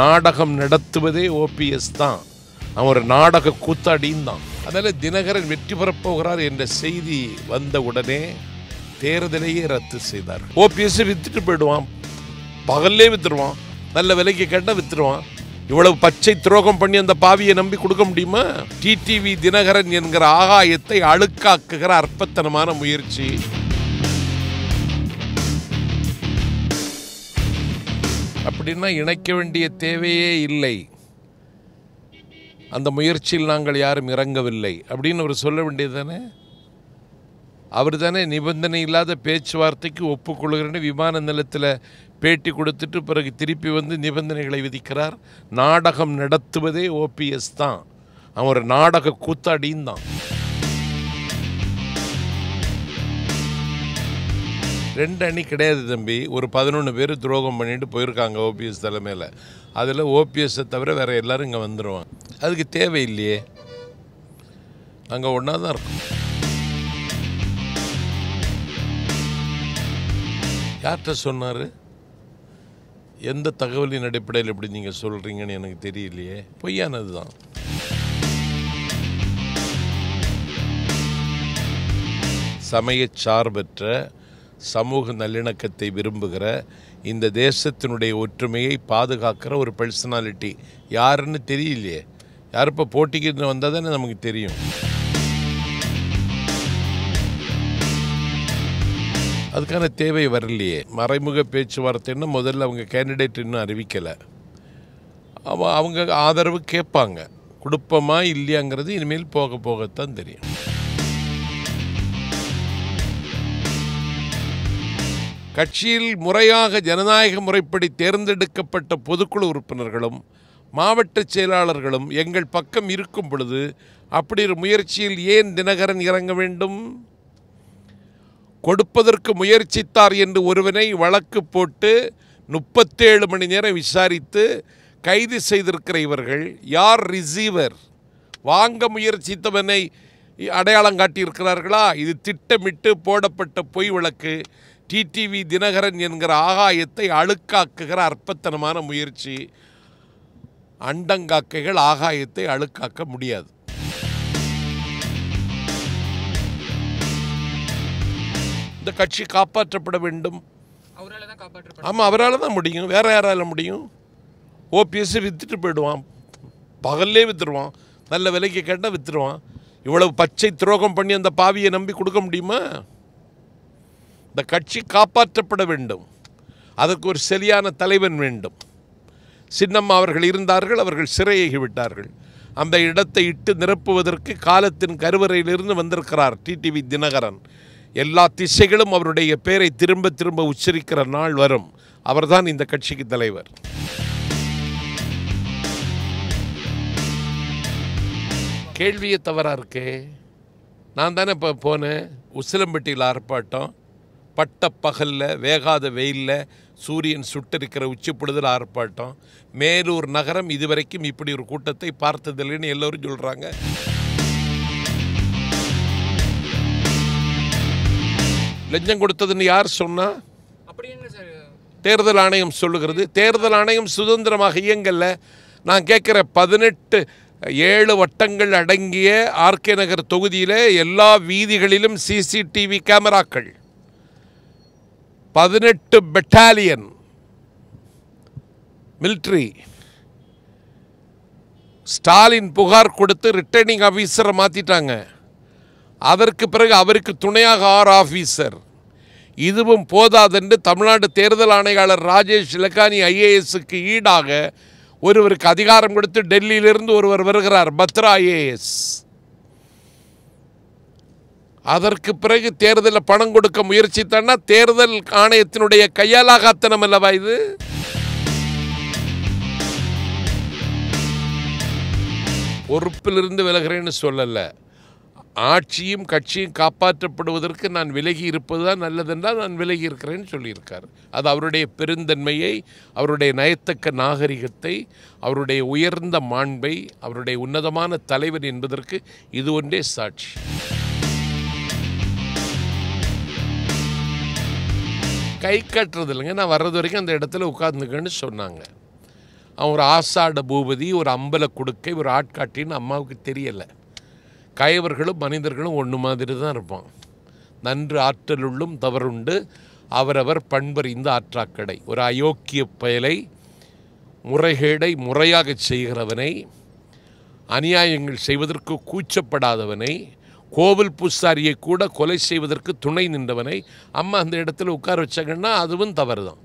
நாடகம் நடத்துவதே ஓபிஎஸ் தான். அவன் ஒரு நாடக கூத்தாடியும் தான். அதனால் தினகரன் வெற்றி பெறப்போகிறார் என்ற செய்தி வந்த உடனே தேர்தலையே ரத்து செய்தார். ஓபிஎஸ் வித்துட்டு போயிடுவான். பகல்லே வித்துருவான். நல்ல விலைக்கு கேட்டால் வித்துருவான். இவ்வளவு பச்சை துரோகம் பண்ணி அந்த பாவியை நம்பி கொடுக்க முடியுமா? டிடிவி தினகரன் என்கிற ஆகாயத்தை அழுக்காக்குகிற அற்பத்தனமான முயற்சி. அப்படின்னா இணைக்க வேண்டிய தேவையே இல்லை. அந்த முயற்சியில் நாங்கள் யாரும் இறங்கவில்லை. அப்படின்னு அவர் சொல்ல வேண்டியது தானே அவர் தானே நிபந்தனை இல்லாத பேச்சுவார்த்தைக்கு ஒப்புக்கொள்கிறேன்னு விமான நிலத்தில் பேட்டி கொடுத்துட்டு பிறகு திருப்பி வந்து நிபந்தனைகளை விதிக்கிறார். நாடகம் நடத்துவதே ஓபிஎஸ் தான். அவன் ஒரு நாடக கூத்தாடியும் தான். ரெண்டு அணி கிடையாது தம்பி. ஒரு பதினொன்று பேர் துரோகம் பண்ணிட்டு போயிருக்காங்க ஓபிஎஸ் தலைமையில் அதில் ஓபிஎஸ்ஸை தவிர வேறு எல்லோரும் இங்கே வந்துடுவாங்க அதுக்கு தேவையில்லையே. அங்கே ஒன்றா தான் இருக்கும். யார்கிட்ட சொன்னார்? எந்த தகவலின் அடிப்படையில் இப்படி நீங்கள் சொல்கிறீங்கன்னு எனக்கு தெரியலையே. பொய்யானது தான். சமய சார்பற்ற சமூக நல்லிணக்கத்தை விரும்புகிற இந்த தேசத்தினுடைய ஒற்றுமையை பாதுகாக்கிற ஒரு பர்சனாலிட்டி யாருன்னு தெரியலையே. யார் இப்போ போட்டிக்கு வந்தால் தானே நமக்கு தெரியும். அதுக்கான தேவை வரலையே. மறைமுக பேச்சுவார்த்தைன்னு முதல்ல அவங்க கேண்டிடேட் இன்னும் அறிவிக்கலை. அவங்க அவங்க ஆதரவு கேட்பாங்க. கொடுப்போமா இல்லையாங்கிறது இனிமேல் போக போகத்தான் தெரியும். கட்சியில் முறையாக ஜனநாயக முறைப்படி தேர்ந்தெடுக்கப்பட்ட பொதுக்குழு உறுப்பினர்களும் மாவட்ட செயலாளர்களும் எங்கள் பக்கம் இருக்கும் பொழுது அப்படி ஒரு முயற்சியில் ஏன் தினகரன் இறங்க வேண்டும்? கொடுப்பதற்கு முயற்சித்தார் என்று ஒருவனை வழக்கு போட்டு முப்பத்தேழு மணி நேரம் விசாரித்து கைது செய்திருக்கிற இவர்கள் யார் ரிசீவர்? வாங்க முயற்சித்தவனை அடையாளம் காட்டியிருக்கிறார்களா? இது திட்டமிட்டு போடப்பட்ட பொய் வழக்கு. டிடிவி தினகரன் என்கிற ஆகாயத்தை அழுக்காக்குகிற அற்பத்தனமான முயற்சி. அண்டங்காக்கைகள் ஆகாயத்தை அழுக்காக்க முடியாது. இந்த கட்சி காப்பாற்றப்பட வேண்டும். அவரால் தான் காப்பாற்றப்படும் ஆமாம் அவரால் தான் முடியும். வேற யாரால முடியும்? ஓபிஎஸ் வித்துட்டு போயிடுவான். பகல்லே வித்துருவான். நல்ல விலைக்கு கேட்டால் வித்துருவான். இவ்வளவு பச்சை துரோகம் பண்ணி அந்த பாவியை நம்பி கொடுக்க முடியுமா? இந்த கட்சி காப்பாற்றப்பட வேண்டும். அதற்கு ஒரு சரியான தலைவன் வேண்டும். சின்னம்மா அவர்கள் இருந்தார்கள் அவர்கள் சிறையாகி விட்டார்கள். அந்த இடத்தை இட்டு நிரப்புவதற்கு காலத்தின் கருவறையிலிருந்து வந்திருக்கிறார் டிடிவி தினகரன். எல்லா திசைகளும் அவருடைய பெயரை திரும்ப திரும்ப உச்சரிக்கிற நாள் வரும். அவர்தான் இந்த கட்சிக்கு தலைவர். கேள்வியே தவறா இருக்கே. நான் தானே இப்போ போனேன். உசிலம்பட்டியில் ஆர்ப்பாட்டம். பட்ட பகலில் வேகாத வெயிலில் சூரியன் சுட்டரிக்கிற உச்சிப்படுதல் ஆர்ப்பாட்டம். மேலூர் நகரம் இதுவரைக்கும் இப்படி ஒரு கூட்டத்தை பார்த்ததில்லைன்னு எல்லோரும் சொல்கிறாங்க லஞ்சம் கொடுத்ததுன்னு யார் சொன்னா? அப்படி என்ன சார்? தேர்தல் ஆணையம் சொல்லுகிறது. தேர்தல் ஆணையம் சுதந்திரமாக இயங்கல்ல நான் கேட்குற பதினெட்டு ஏழு வட்டங்கள் அடங்கிய ஆர்கே நகர் தொகுதியில் எல்லா வீதிகளிலும் சிசிடிவி கேமராக்கள். பதினெட்டு பெட்டாலியன் மிலிட்ரி ஸ்டாலின் புகார் கொடுத்து ரிட்டர்னிங் ஆஃபீஸரை மாற்றிட்டாங்க அதற்கு பிறகு அவருக்கு துணையாக ஆர் ஆஃபீஸர் இதுவும் போதாதென்று தமிழ்நாடு தேர்தல் ஆணையாளர் ராஜேஷ் இலக்கானி ஐஏஎஸ்க்கு ஈடாக ஒருவருக்கு அதிகாரம் கொடுத்து டெல்லியிலிருந்து ஒருவர் வருகிறார் பத்ரா ஐஏஎஸ். அதற்கு பிறகு தேர்தலில் பணம் கொடுக்க முயற்சித்தன்னா தேர்தல் ஆணையத்தினுடைய கையாலாகாத்தனம் அல்லவா இது? பொறுப்பிலிருந்து விலகிறேன்னு சொல்லலை. ஆட்சியும் கட்சியும் காப்பாற்றப்படுவதற்கு நான் விலகி இருப்பது தான் நல்லதென்றால் நான் விலகி இருக்கிறேன்னு சொல்லியிருக்கார். அது அவருடைய பெருந்தன்மையை அவருடைய நயத்தக்க நாகரிகத்தை அவருடைய உயர்ந்த மாண்பை அவருடைய உன்னதமான தலைவர் என்பதற்கு இது ஒன்றே சாட்சி. கை கட்டுறது இல்லைங்க. நான் வர்றது வரைக்கும் அந்த இடத்துல உட்காந்துக்கன்னு சொன்னாங்க. அவன் ஒரு ஆசாட பூபதி ஒரு அம்பல கொடுக்கை ஒரு ஆட்காட்டின்னு அம்மாவுக்கு தெரியலை. கயவர்களும் மனிதர்களும் ஒன்று மாதிரி தான் இருப்பான். நன்று ஆற்றலுள்ளும் தவறுண்டு அவரவர் பண்பறிந்த ஆற்றாக்கடை. ஒரு அயோக்கிய பயலை முறைகேடை முறையாகச் செய்கிறவனை அநியாயங்கள் செய்வதற்கு கூச்சப்படாதவனை கோவில் பூசாரியை கூட கொலை செய்வதற்கு துணை நின்றவனை அம்மா அந்த இடத்துல உட்கார வச்சாங்கன்னா அதுவும் தவறு தான்